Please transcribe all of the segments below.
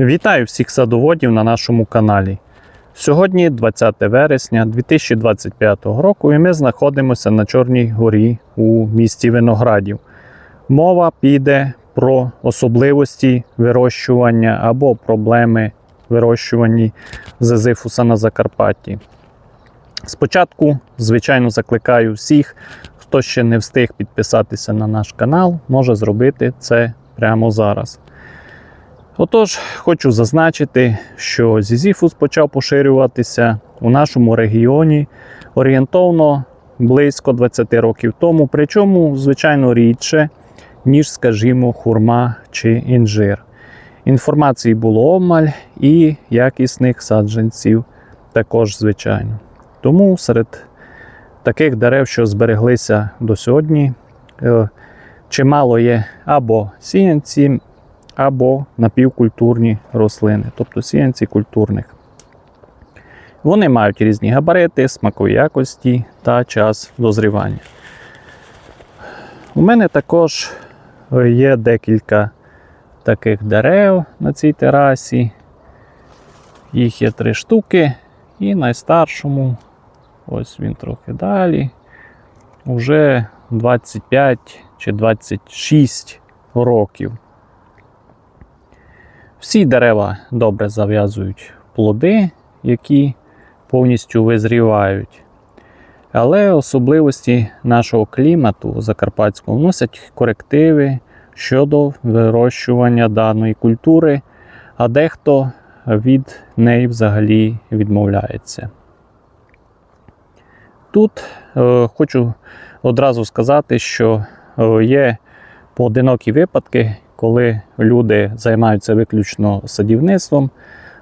Вітаю всіх садоводів на нашому каналі. Сьогодні 20 вересня 2025 року і ми знаходимося на Чорній горі у місті Виноградів. Мова піде про особливості вирощування або проблеми вирощування зезифуса на Закарпатті. Спочатку, звичайно, закликаю всіх, хто ще не встиг підписатися на наш канал, може зробити це прямо зараз. Отож, хочу зазначити, що зізіфус почав поширюватися у нашому регіоні орієнтовно близько 20 років тому, причому, звичайно, рідше, ніж, скажімо, хурма чи інжир. Інформації було обмаль і якісних саджанців також, звичайно. Тому серед таких дерев, що збереглися до сьогодні, е, чимало є або сіянці, або напівкультурні рослини, тобто сіянці культурних. Вони мають різні габарити, смакові якості та час дозрівання. У мене також є декілька таких дерев на цій терасі. Їх є три штуки, і найстаршому, ось він трохи далі, вже 25 чи 26 років. Всі дерева добре зав'язують плоди, які повністю визрівають. Але особливості нашого клімату закарпатського вносять корективи щодо вирощування даної культури, а дехто від неї взагалі відмовляється. Тут е, хочу одразу сказати, що е, є поодинокі випадки, коли люди займаються виключно садівництвом,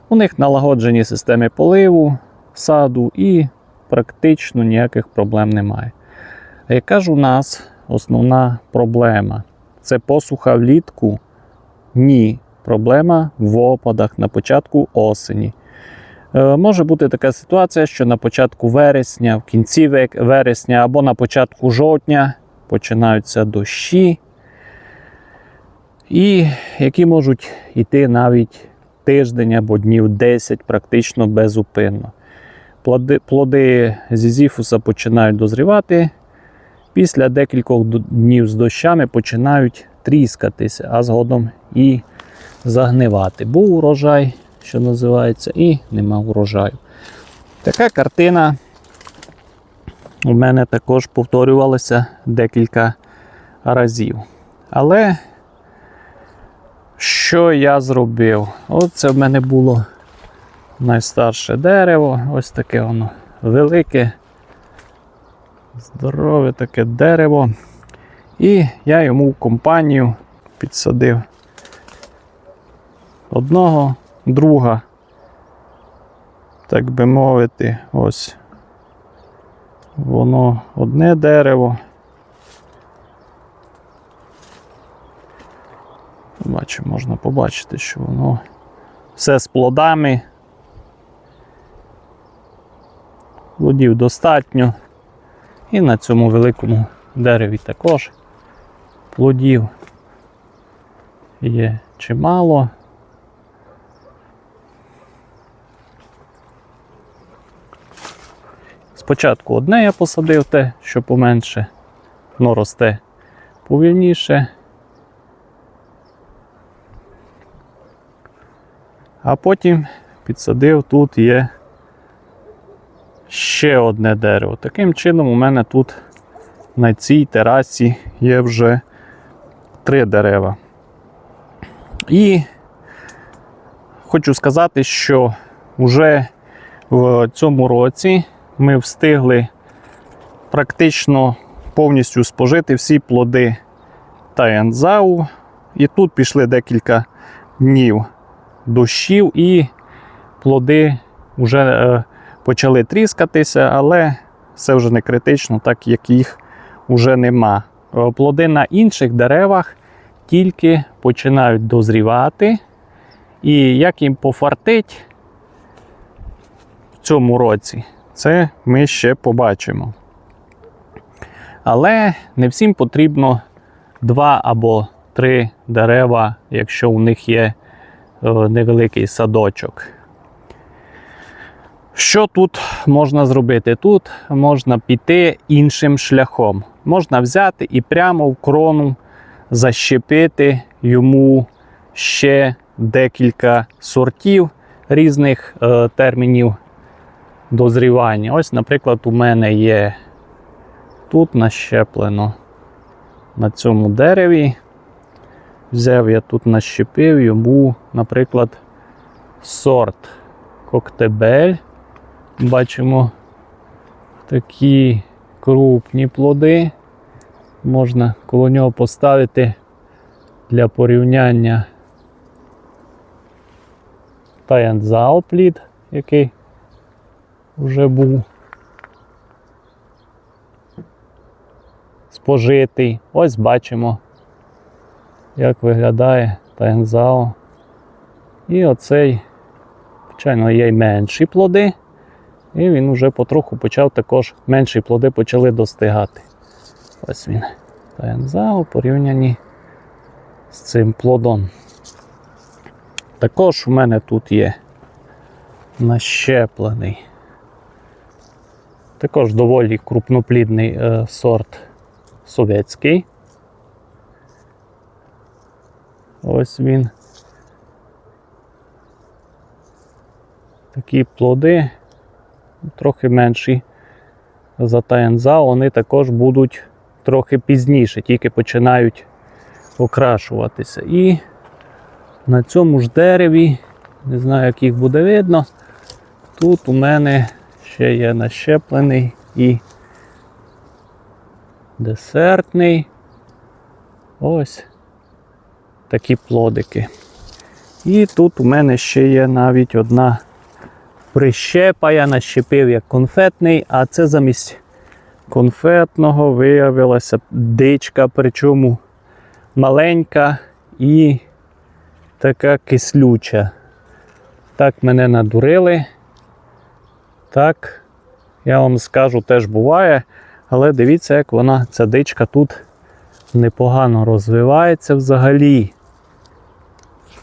у них налагоджені системи поливу, саду і практично ніяких проблем немає. А яка ж у нас основна проблема? Це посуха влітку? Ні. Проблема в опадах на початку осені. Е, може бути така ситуація, що на початку вересня, в кінці вересня або на початку жовтня починаються дощі, і які можуть йти навіть тиждень або днів 10 практично безупинно. Плоди, плоди зізіфуса починають дозрівати. Після декількох днів з дощами починають тріскатися, а згодом і загнивати. Був урожай, що називається, і нема урожаю. Така картина у мене також повторювалася декілька разів. Але що я зробив? Оце в мене було найстарше дерево. Ось таке воно велике, здорове таке дерево. І я йому в компанію підсадив одного друга, так би мовити, ось воно одне дерево. Бачу, можна побачити, що воно все з плодами. Плодів достатньо. І на цьому великому дереві також плодів є чимало. Спочатку одне я посадив те, що поменше, воно росте повільніше. А потім підсадив тут є ще одне дерево. Таким чином, у мене тут на цій терасі є вже три дерева. І хочу сказати, що вже в цьому році ми встигли практично повністю спожити всі плоди Таянзау. І тут пішли декілька днів дощів, і плоди вже е, почали тріскатися, але це вже не критично, так як їх вже нема. Е, Плоди на інших деревах тільки починають дозрівати. І як їм пофартить в цьому році, це ми ще побачимо. Але не всім потрібно два або три дерева, якщо у них є невеликий садочок. Що тут можна зробити? Тут можна піти іншим шляхом. Можна взяти і прямо в крону защепити йому ще декілька сортів різних е, термінів дозрівання. Ось, наприклад, у мене є тут нащеплено на цьому дереві. Взяв я тут нащепив йому, наприклад, сорт коктебель. Бачимо такі крупні плоди. Можна коло нього поставити для порівняння Таянзао плід, який вже був спожитий. Ось бачимо, як виглядає Таянзао. І оцей, звичайно, є й менші плоди. І він вже потроху почав також менші плоди почали достигати. Ось він. Таянзао порівняні з цим плодом. Також у мене тут є нащеплений. Також доволі крупноплідний е, сорт совєтський. Ось він. Такі плоди трохи менші за Таянза, вони також будуть трохи пізніше, тільки починають окрашуватися. І на цьому ж дереві, не знаю, як їх буде видно, тут у мене ще є нащеплений і десертний. Ось такі плодики. І тут у мене ще є навіть одна прищепа, я нащепив як конфетний, а це замість конфетного виявилася дичка, причому маленька і така кислюча. Так мене надурили. Так, я вам скажу, теж буває. Але дивіться, як вона, ця дичка тут непогано розвивається взагалі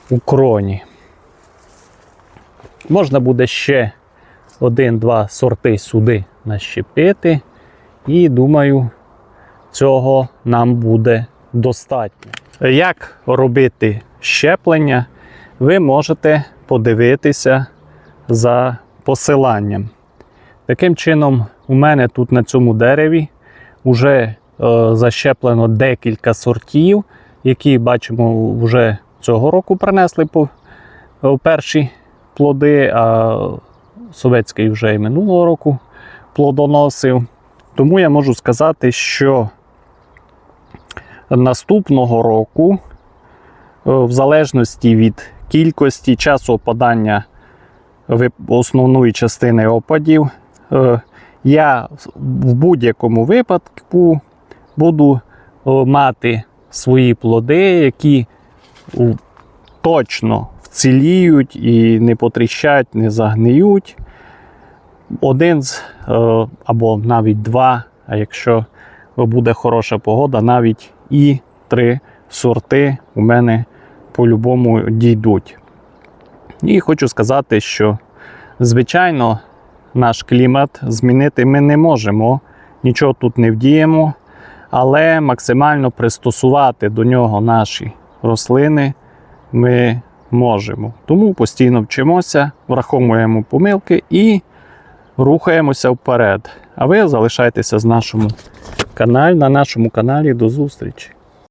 у кроні. Можна буде ще один-два сорти сюди нащепити. І думаю, цього нам буде достатньо. Як робити щеплення, ви можете подивитися за посиланням. Таким чином, у мене тут на цьому дереві вже е, защеплено декілька сортів, які бачимо вже цього року принесли е, перші плоди, а совєтський вже і минулого року плодоносив. Тому я можу сказати, що наступного року, е, в залежності від кількості часу опадання основної частини опадів, е, я в будь-якому випадку буду мати свої плоди, які точно вціліють і не потріщать, не загниють. Один з е, або навіть два, а якщо буде хороша погода, навіть і три сорти у мене по-любому дійдуть. І хочу сказати, що звичайно наш клімат змінити ми не можемо, нічого тут не вдіємо, але максимально пристосувати до нього наші рослини ми можемо. Тому постійно вчимося, враховуємо помилки і рухаємося вперед. А ви залишайтеся з нашому каналі, на нашому каналі. До зустрічі!